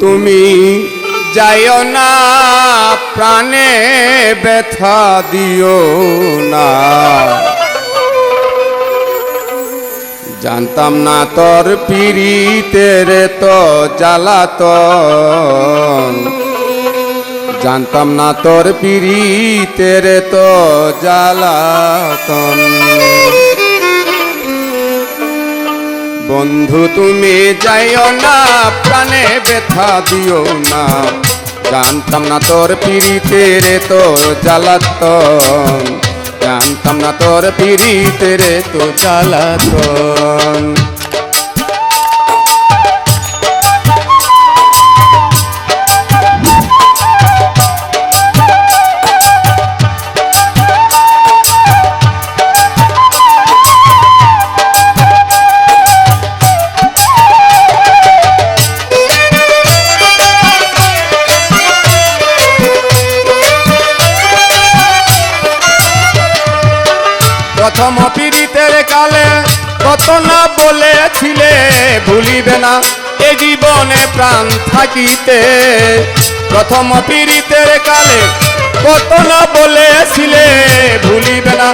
তুমি, যাইও না, প্রাণে ব্যথা দিও না। জানতাম না তোর পিড়িতের তো জ্বালাতন। জানতাম না তোর পিড়িতের তো জ্বালাতন। বন্ধু, তুমি যাইও না, প্রাণে ব্যথা দিও না। জানতাম না তোর পিড়িতের তো জ্বালাত জানতাম না তোর পিড়িতে রে তো জ্বালাতন। প্রথম পীড়িতের কালে কত না বলেছিলে, ভুলিবে না, এ জীবনে প্রাণ থাকিতে। প্রথম পীড়িতের কালে কত না বলেছিলে, ভুলিবে না,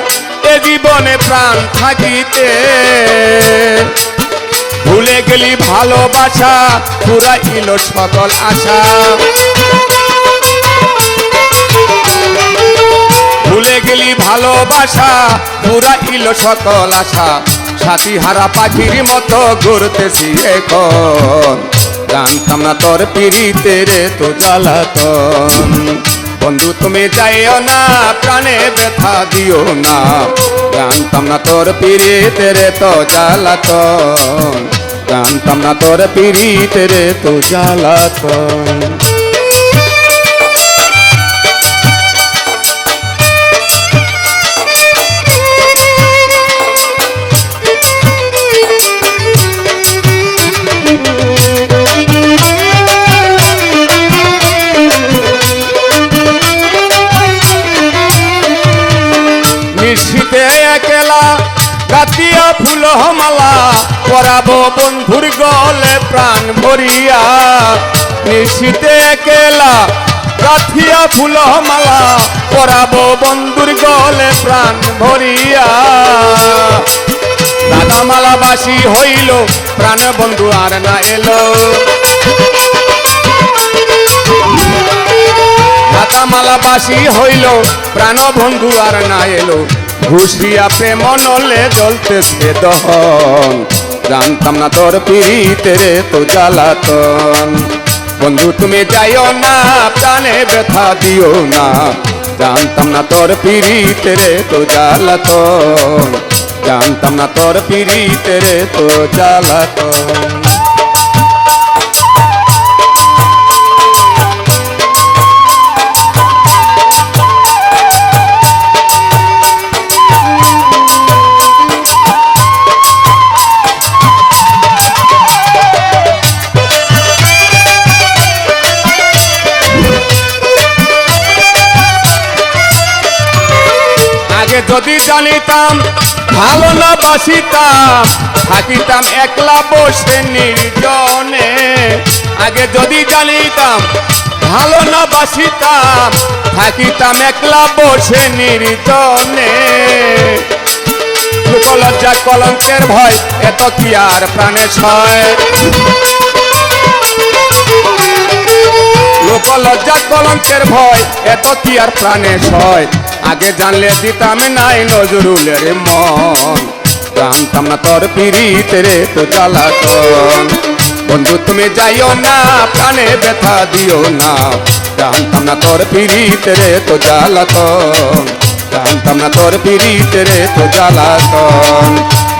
এ জীবনে প্রাণ থাকিতে। ভুলে গেলি ভালোবাসা, পুরাইল সকল আশা। গেলি ভালোবাসা পুরাইল সকল আশা। সাথী হারা পাখির মতো ঘুরতেছি এখন। জানতাম না তোর পিড়িতে রে তো জ্বালাতন। বন্ধু, তুমি যাইও না, প্রাণে ব্যথা দিও না। জানতাম না তোর পিড়িতে রে তো জ্বালাতন। জানতাম না তোর পিড়িতে রে তো জ্বালাতন। ফুল মালা পরাবো বন্ধুর গলে প্রাণ ভরিয়া। নিশিতে একলা গাথিয়া ফুল মালা পরাবো বন্ধুর গলে প্রাণ ভরিয়া। রাধামালা বাসি হইল, প্রাণ বন্ধু আর না এলো। হাতামালা বাসি হইল, প্রাণ বন্ধু আর না এলো। ঘুষিয়া প্রেম নলে জ্বলতেছে দহন। জানতাম না তোর পিড়িতে রে তো জ্বালাতন। বন্ধু, তুমি যাইও না, প্রাণে ব্যথা দিও না। জানতাম না তোর পিড়িতে রে তো জ্বালাতন। জানতাম না তোর পিড়িতে রে তো জ্বালাতন। যদি জানিতাম, ভালো না বাসিতাম, থাকিতাম একলা বসে নির্জনে। আগে যদি জানিতাম, ভালো না বাসিতাম, থাকিতাম একলা বসে নির্জনে। লজ্জা কলঙ্কের ভয়, এত কি আর প্রাণে ছয়? লোক লজ্জা কলঙ্কের ভয়, এত কি আর প্রাণে সয় আগে জানলে দিতাম নাই নজরুলের মন। জানতাম না তোর পিড়িতে রে তো জ্বালাতন। বন্ধু, তুমি যাইও না, প্রাণে ব্যথা দিও না। জানতাম না তোর পিড়িতে রে তো জ্বালাতন। জানতাম না তোর পিড়িতে রে তো জ্বালাতন।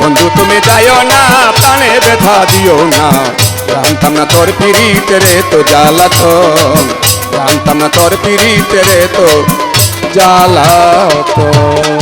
বন্ধু, তুমি যাইও না, প্রাণে ব্যথা দিও না। জানতাম না তোর পিড়িতে রে তো জ্বালাতন। জানতাম না তোর পিড়িতে রে তো জ্বালাতন